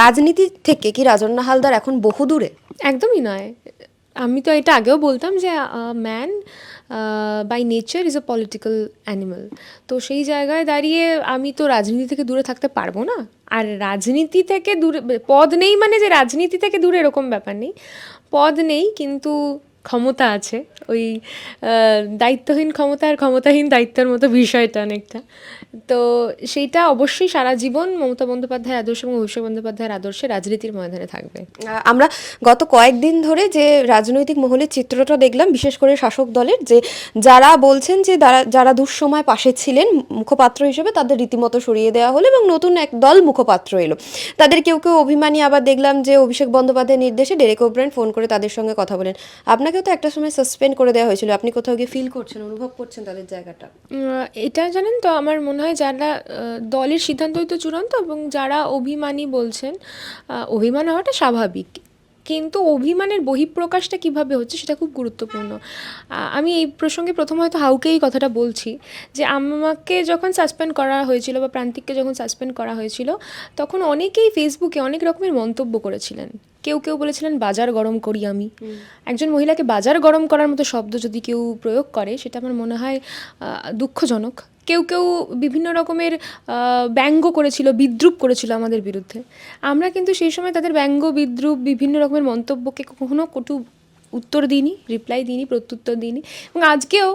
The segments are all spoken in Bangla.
রাজনীতি থেকে কি রাজন্না হালদার এখন বহু দূরে? একদমই নয়। আমি তো এটা আগেও বলতাম যে man by nature is a political animal তো সেই জায়গায় দাঁড়িয়ে আমি তো রাজনীতি থেকে দূরে থাকতে পারব না। আর রাজনীতি থেকে দূরে, পদ নেই মানে যে রাজনীতি থেকে দূরে এরকম ব্যাপার নেই। পদ নেই, কিন্তু ক্ষমতা আছে। ওই দায়িত্বহীন ক্ষমতা আর ক্ষমতাহীন দায়িত্বের মতো বিষয়টা অনেকটা। তো সেইটা অবশ্যই সারা জীবন মমতা বন্দ্যোপাধ্যায়ের আদর্শ এবং অভিষেক বন্দ্যোপাধ্যায়ের আদর্শে রাজনীতির ময়দানে থাকবে। আমরা গত কয়েকদিন ধরে যে রাজনৈতিক মহলের চিত্রটা দেখলাম, বিশেষ করে শাসক দলের, যে যারা বলছেন যে যারা- দুঃসময় পাশে ছিলেন মুখপাত্র হিসেবে, তাদের রীতিমতো সরিয়ে দেওয়া হলো এবং নতুন এক দল মুখপাত্র এলো। তাদের কেউ কেউ অভিমানী আবার দেখলাম যে অভিষেক বন্দ্যোপাধ্যায়ের নির্দেশে ডেরেক ওব্রায়ন ফোন করে তাদের সঙ্গে কথা বলেন। আপনাকেও তো একটা সময় সাসপেন্ড করে দেওয়া হয়েছিল। আপনি কোথাও গিয়ে ফিল করছেন, অনুভব করছেন তাদের জায়গাটা? এটা জানেন তো, আমার মনে হয় যারা দলের সিদ্ধান্তই তো চূড়ান্ত এবং যারা অভিমানী বলছেন অভিমান হওয়াটা স্বাভাবিক। কিন্তু অভিমানের বহিঃপ্রকাশটা কীভাবে হচ্ছে সেটা খুব গুরুত্বপূর্ণ। আমি এই প্রসঙ্গে প্রথম হয়তো হাউকে এই কথাটা বলছি, যে আমাকে যখন সাসপেন্ড করা হয়েছিল বা প্রান্তিককে যখন সাসপেন্ড করা হয়েছিল, তখন অনেকেই ফেসবুকে অনেক রকমের মন্তব্য করেছিলেন। কেউ কেউ বলেছিলেন বাজার গরম করি আমি। একজন মহিলাকে বাজার গরম করার মতো শব্দ যদি কেউ প্রয়োগ করে সেটা আমার মনে হয় দুঃখজনক। কেউ কেউ বিভিন্ন রকমের ব্যঙ্গ করেছিল বিদ্রুপ করেছিল আমাদের বিরুদ্ধে। আমরা কিন্তু সেই সময় তাদের ব্যঙ্গ বিদ্রুপ বিভিন্ন রকমের মন্তব্যকে কখনো কটু উত্তর দিইনি রিপ্লাই দিইনি প্রত্যুত্তর দিইনি। এবং আজকেও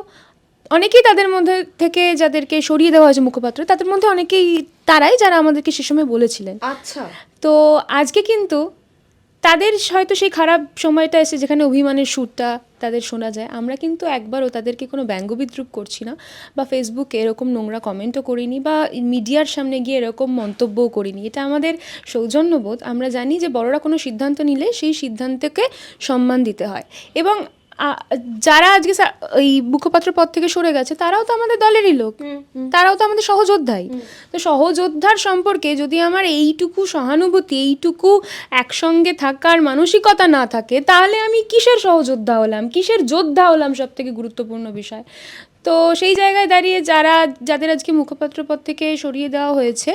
অনেকেই তাদের মধ্যে থেকে যাদেরকে সরিয়ে দেওয়া হয়েছে মুখপাত্র তাদের মধ্যে অনেকেই তারাই যারা আমাদেরকে সে সময় বলেছিলেন। আচ্ছা। তো আজকে কিন্তু তাদের হয়তো সেই খারাপ সময়টা এসে যেখানে অভিমানের সুরটা তাদের শোনা যায়। আমরা কিন্তু একবারও তাদেরকে কোনো ব্যঙ্গ বিদ্রুপ করছি না বা ফেসবুকে এরকম নোংরা কমেন্টও করিনি বা মিডিয়ার সামনে গিয়ে এরকম মন্তব্যও করিনি। এটা আমাদের সৌজন্যবোধ। আমরা জানি যে বড়রা কোনো সিদ্ধান্ত নিলে সেই সিদ্ধান্তকে সম্মান দিতে হয়। এবং যারা আজকে এই মুখপাত্র পদ থেকে সরে গেছে তারাও তো আমাদের দলেরই লোক। তারাও তো আমাদের সহযোদ্ধাই। তো সহযোদ্ধার সম্পর্কে যদি আমার এইটুকু সহানুভূতি এইটুকু একসঙ্গে থাকার মানসিকতা না থাকে তাহলে আমি কিসের সহযোদ্ধা হলাম? কিসের যোদ্ধা হলাম সব থেকে গুরুত্বপূর্ণ বিষয়? তো সেই জায়গায় দাঁড়িয়ে যারা, যাদের আজকে মুখপাত্র পদ থেকে সরিয়ে দেওয়া হয়েছে,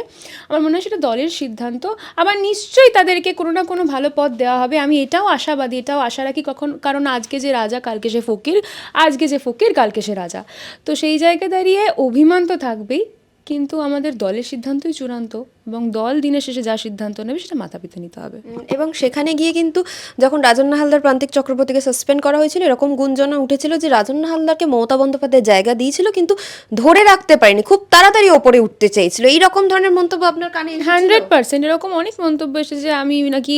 আমার মনে হয় সেটা দলের সিদ্ধান্ত। আবার নিশ্চয়ই তাদেরকে কোনো না কোনো ভালো পথ দেওয়া হবে। আমি এটাও আশাবাদী, এটাও আশা রাখি কখন, কারণ আজকে যে রাজা, কালকে সে ফকির, আজকে যে ফকির, কালকে সে রাজা। তো সেই জায়গায় দাঁড়িয়ে অভিমান তো থাকবেই, কিন্তু আমাদের দলের সিদ্ধান্তই চূড়ান্ত। এবং দল দিনের শেষে যা সিদ্ধান্ত নেবে সেটা মাথা পেতে নিতে হবে। এবং সেখানে গিয়ে কিন্তু যখন রাজন্না হালদার প্রান্তিক চক্রবর্তীকে সাসপেন্ড করা হয়েছিল এরকম গুঞ্জনা উঠেছিল যে রাজন্না হালদারকে মমতা বন্দ্যোপাধ্যায় জায়গা দিয়েছিল কিন্তু ধরে রাখতে পারেনি খুব তাড়াতাড়ি ওপরে উঠতে চেয়েছিল। এই রকম ধরনের মন্তব্য আপনার কানে হান্ড্রেড পার্সেন্ট এরকম অনেক মন্তব্য এসেছে যে আমি নাকি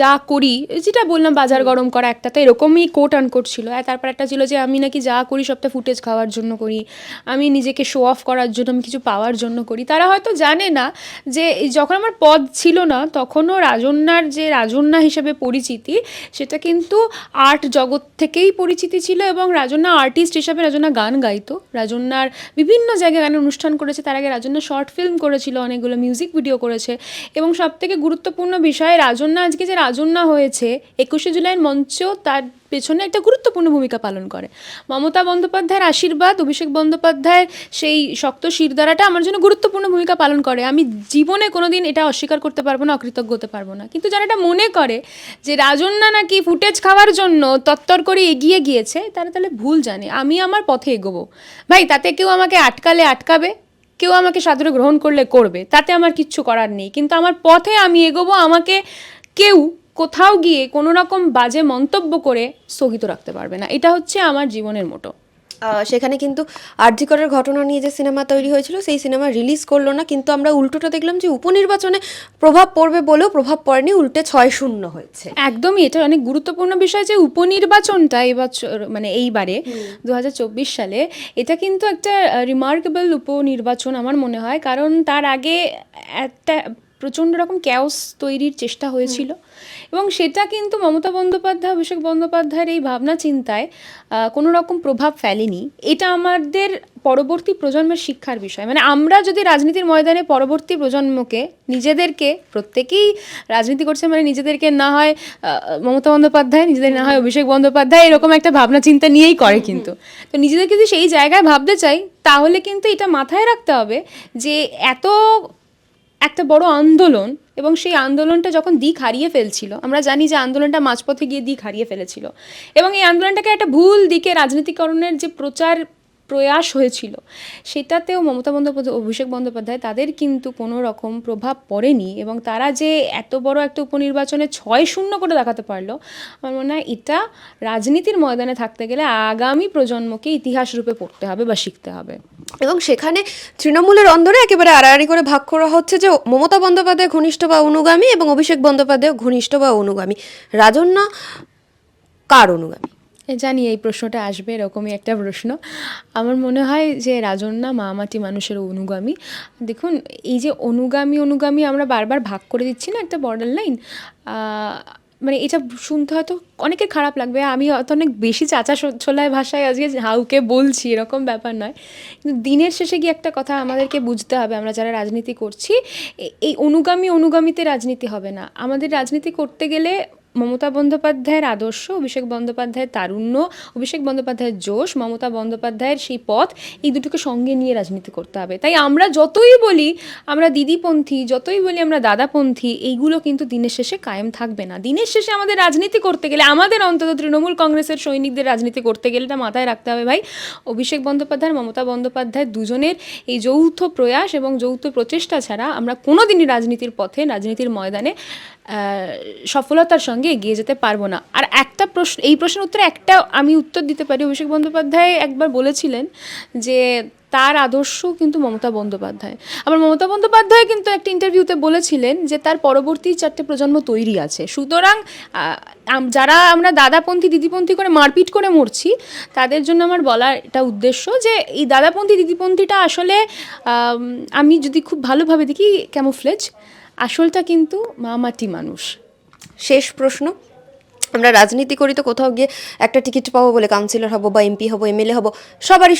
যা করি যেটা বললাম বাজার গরম করা একটা তো এরকমই কোট আনকোট ছিল। আর তারপর একটা ছিল যে আমি নাকি যা করি সবটা ফুটেজ খাওয়ার জন্য করি। আমি নিজেকে শো অফ করার জন্য আমি কিছু পাওয়ার জন্য করি। তারা হয়তো জানে না যে যখন আমার পদ ছিল না, তখনও রাজন্যার যে রাজন্যা হিসেবে পরিচিতি, সেটা কিন্তু আর্ট জগৎ থেকেই পরিচিতি ছিল এবং রাজন্যা আর্টিস্ট হিসাবে রাজন্যা গান গাইতো। রাজন্যার বিভিন্ন জায়গায় গানের অনুষ্ঠান করেছে, তার আগে রাজন্যা শর্ট ফিল্ম করেছিল, অনেকগুলো মিউজিক ভিডিও করেছে এবং সব থেকে গুরুত্বপূর্ণ বিষয়, রাজন্যা আজকে যে রাজন্যা হয়েছে, একুশে জুলাইয়ের মঞ্চেও তার পেছনে একটা গুরুত্বপূর্ণ ভূমিকা পালন করে। মমতা বন্দ্যোপাধ্যায়ের আশীর্বাদ, অভিষেক বন্দ্যোপাধ্যায়ের সেই শক্ত শিরদাঁড়াটা আমার জন্য গুরুত্বপূর্ণ ভূমিকা পালন করে। আমি জীবনে কোনোদিন এটা অস্বীকার করতে পারব না, অকৃতজ্ঞ হতে পারব না। কিন্তু যারা এটা মনে করে যে রাজন্যা নাকি ফুটেজ খাওয়ার জন্য তত্তর করে এগিয়ে গিয়েছে, তারা তাহলে ভুল জানে। আমি আমার পথে এগোবো। ভাই, তাতে কেউ আমাকে আটকালে আটকাবে, কেউ আমাকে সাদরে গ্রহণ করলে করবে, তাতে আমার কিচ্ছু করার নেই। কিন্তু আমার পথে আমি এগোবো, আমাকে কেউ কোথাও গিয়ে কোনো রকম বাজে মন্তব্য করে স্থগিত রাখতে পারবে না। এটা হচ্ছে আমার জীবনের মোটো। সেখানে কিন্তু আরজিকরের ঘটনা নিয়ে যে সিনেমা তৈরি হয়েছিল সেই সিনেমা রিলিজ করল না। কিন্তু আমরা উল্টোটা দেখলাম যে উপনির্বাচনে প্রভাব পড়বে বলেও প্রভাব পড়েনি উল্টে ছয় শূন্য হয়েছে। একদমই এটা অনেক গুরুত্বপূর্ণ বিষয় যে উপনির্বাচনটা এবছর মানে এইবারে দু হাজার চব্বিশ সালে এটা কিন্তু একটা রিমার্কেবল উপনির্বাচন আমার মনে হয়। কারণ তার আগে একটা প্রচণ্ড রকম ক্যাওস তৈরির চেষ্টা হয়েছিল। এবং সেটা কিন্তু মমতা বন্দ্যোপাধ্যায়, অভিষেক বন্দ্যোপাধ্যায়ের এই ভাবনা চিন্তায় কোনো রকম প্রভাব ফেলেনি। এটা আমাদের পরবর্তী প্রজন্মের শিক্ষার বিষয়। মানে আমরা যদি রাজনীতির ময়দানে পরবর্তী প্রজন্মকে, নিজেদেরকে, প্রত্যেকেই রাজনীতি করছে মানে নিজেদেরকে না হয় মমতা বন্দ্যোপাধ্যায়, নিজেদের না হয় অভিষেক বন্দ্যোপাধ্যায়, এরকম একটা ভাবনা চিন্তা নিয়েই করে কিন্তু। তো নিজেদেরকে যদি সেই জায়গায় ভাবতে চাই, তাহলে কিন্তু এটা মাথায় রাখতে হবে যে এত একটা বড় আন্দোলন এবং সেই আন্দোলনটা যখন দিক হারিয়ে ফেলছিল, আমরা জানি যে আন্দোলনটা মাঝপথে গিয়ে দিক হারিয়ে ফেলেছিল। এবং এই আন্দোলনটাকে একটা ভুল দিকে রাজনীতিকরণের যে প্রচার প্রয়াস হয়েছিল। সেটাতেও মমতা বন্দ্যোপাধ্যায়, অভিষেক বন্দ্যোপাধ্যায় তাদের কিন্তু কোনো রকম প্রভাব পড়েনি এবং তারা যে এত বড় একটা উপনির্বাচনে ছয় শূন্য করে দেখাতে পারল, আমার মনে হয় এটা রাজনীতির ময়দানে থাকতে গেলে আগামী প্রজন্মকে ইতিহাস রূপে পড়তে হবে বা শিখতে হবে। এবং সেখানে তৃণমূলের অন্দরে একেবারে আড়াআড়ি করে ভাগ করা হচ্ছে যে মমতা বন্দ্যোপাধ্যায় ঘনিষ্ঠ বা অনুগামী এবং অভিষেক বন্দ্যোপাধ্যায় ঘনিষ্ঠ বা অনুগামী। রাজন্য কার অনুগামী? জানি এই প্রশ্নটা আসবে এরকমই একটা প্রশ্ন। আমার মনে হয় যে রাজন্যা মামাটি মানুষের অনুগামী। দেখুন, এই যে অনুগামী অনুগামী আমরা বারবার ভাগ করে দিচ্ছি না একটা বর্ডার লাইন মানে এটা শুনতে হয়তো অনেকের খারাপ লাগবে। আমি হয়তো অনেক বেশি চাচা ছোলায় ভাষায় আজকে হাউকে বলছি, এরকম ব্যাপার নয়। কিন্তু দিনের শেষে গিয়ে একটা কথা আমাদেরকে বুঝতে হবে, আমরা যারা রাজনীতি করছি এই অনুগামী, অনুগামীতে রাজনীতি হবে না। আমাদের রাজনীতি করতে গেলে মমতা বন্দ্যোপাধ্যায়ের আদর্শ, অভিষেক বন্দ্যোপাধ্যায়ের তারুণ্য, অভিষেক বন্দ্যোপাধ্যায়ের জোশ, মমতা বন্দ্যোপাধ্যায়ের সেই পথ, এই দুটোকে সঙ্গে নিয়ে রাজনীতি করতে হবে। তাই আমরা যতই বলি, আমরা দিদিপন্থী, যতই বলি আমরা দাদাপন্থী, এইগুলো কিন্তু দিনের শেষে কায়েম থাকবে না। দিনের শেষে আমাদের রাজনীতি করতে গেলে, আমাদের অন্তত তৃণমূল কংগ্রেসের সৈনিকদের রাজনীতি করতে গেলে এটা মাথায় রাখতে হবে ভাই। অভিষেক বন্দ্যোপাধ্যায়, মমতা বন্দ্যোপাধ্যায় দুজনের এই যৌথ প্রয়াস এবং যৌথ প্রচেষ্টা ছাড়া আমরা কোনোদিনই রাজনীতির পথে, রাজনীতির ময়দানে সফলতার সঙ্গে এগিয়ে যেতে পারব না। আর একটা প্রশ্ন, এই প্রশ্নের উত্তরে একটা আমি উত্তর দিতে পারি। অভিষেক বন্দ্যোপাধ্যায় একবার বলেছিলেন যে তার আদর্শ কিন্তু মমতা বন্দ্যোপাধ্যায়। আবার মমতা বন্দ্যোপাধ্যায় কিন্তু একটা ইন্টারভিউতে বলেছিলেন যে তার পরবর্তী চারটে প্রজন্ম তৈরি আছে। সুতরাং যারা আমরা দাদাপন্থী, দিদিপন্থী করে মারপিট করে মরছি, তাদের জন্য আমার বলার এটা উদ্দেশ্য যে এই দাদাপন্থী, দিদিপন্থীটা আসলে, আমি যদি খুব ভালোভাবে দেখি ক্যামোফ্লেজ, আসলটা কিন্তু মামাটি মানুষ। শেষ প্রশ্ন। আমরা রাজনীতি করি তো কোথাও গিয়ে একটা টিকিট পাবো বলে কাউন্সিলর হব বা এমপি হব এমএলএ হব সবারই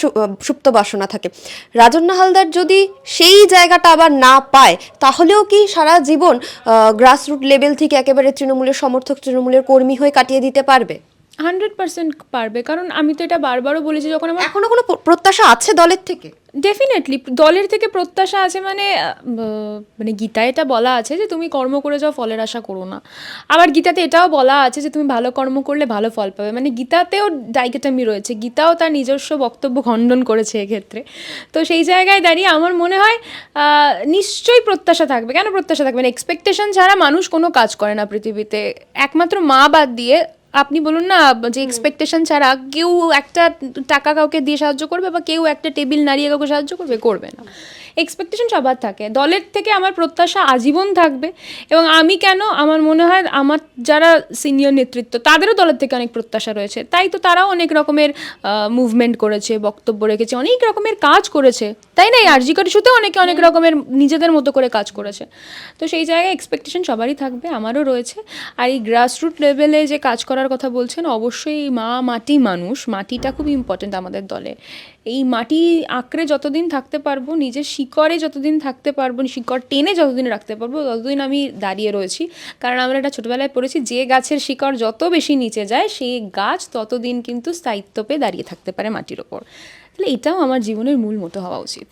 সুপ্ত বাসনা থাকে। রাজন্না হালদার যদি সেই জায়গাটা আবার না পায় তাহলেও কি সারা জীবন গ্রাসরুট লেভেল থেকে একেবারে তৃণমূলের সমর্থক তৃণমূলের কর্মী হয়ে কাটিয়ে দিতে পারবে? হান্ড্রেড পার্সেন্ট পারবে কারণ আমি তো এটা বারবারও বলেছি যখন আমার এখনও কোনো প্রত্যাশা আছে দলের থেকে? ডেফিনেটলি দলের থেকে প্রত্যাশা আছে মানে মানে গীতা এটা বলা আছে যে তুমি কর্ম করে যাও, ফলের আশা করো না। আবার গীতাতে এটাও বলা আছে যে তুমি ভালো কর্ম করলে ভালো ফল পাবে। মানে গীতাতেও ডাইকেটামি রয়েছে, গীতাও তার নিজস্ব বক্তব্য খণ্ডন করেছে এক্ষেত্রে। তো সেই জায়গায় দাঁড়িয়ে আমার মনে হয় নিশ্চয়ই প্রত্যাশা থাকবে। কেন প্রত্যাশা থাকবে না? এক্সপেকটেশন ছাড়া মানুষ কোনো কাজ করে না পৃথিবীতে। একমাত্র মা বাদ দিয়ে আপনি বলুন না যে এক্সপেকটেশন ছাড়া কেউ একটা টাকা কাউকে দিয়ে সাহায্য করবে বা কেউ একটা টেবিল নাড়িয়ে কাউকে সাহায্য করবে করবে না। এক্সপেকটেশন সবার থাকে। দলের থেকে আমার প্রত্যাশা আজীবন থাকবে এবং আমি কেন আমার মনে হয় আমার যারা সিনিয়র নেতৃত্ব তাদেরও দলের থেকে অনেক প্রত্যাশা রয়েছে। তাই তো তারাও অনেক রকমের মুভমেন্ট করেছে বক্তব্য রেখেছে অনেক রকমের কাজ করেছে। তাই না? এই আরজিকর ইস্যুতে অনেকে অনেক রকমের নিজেদের মতো করে কাজ করেছে। তো সেই জায়গায় এক্সপেকটেশন সবারই থাকবে আমারও রয়েছে। আর এই গ্রাসরুট লেভেলে যে কাজ করার কথা বলছেন অবশ্যই মা মাটি মানুষ মাটিটা খুব ইম্পর্টেন্ট আমাদের দলে। এই মাটি আঁকড়ে যতদিন থাকতে পারব, নিজের শিকড়ে যতদিন থাকতে পারব, শিকড় টেনে যতদিন রাখতে পারব, ততদিন আমি দাঁড়িয়ে রয়েছি। কারণ আমরা এটা ছোটোবেলায় পড়েছি, যে গাছের শিকড় যত বেশি নিচে যায়, সেই গাছ ততদিন কিন্তু স্থায়িত্ব পেয়ে দাঁড়িয়ে থাকতে পারে মাটির ওপর। তাহলে এটাও আমার জীবনের মূল মতো হওয়া উচিত।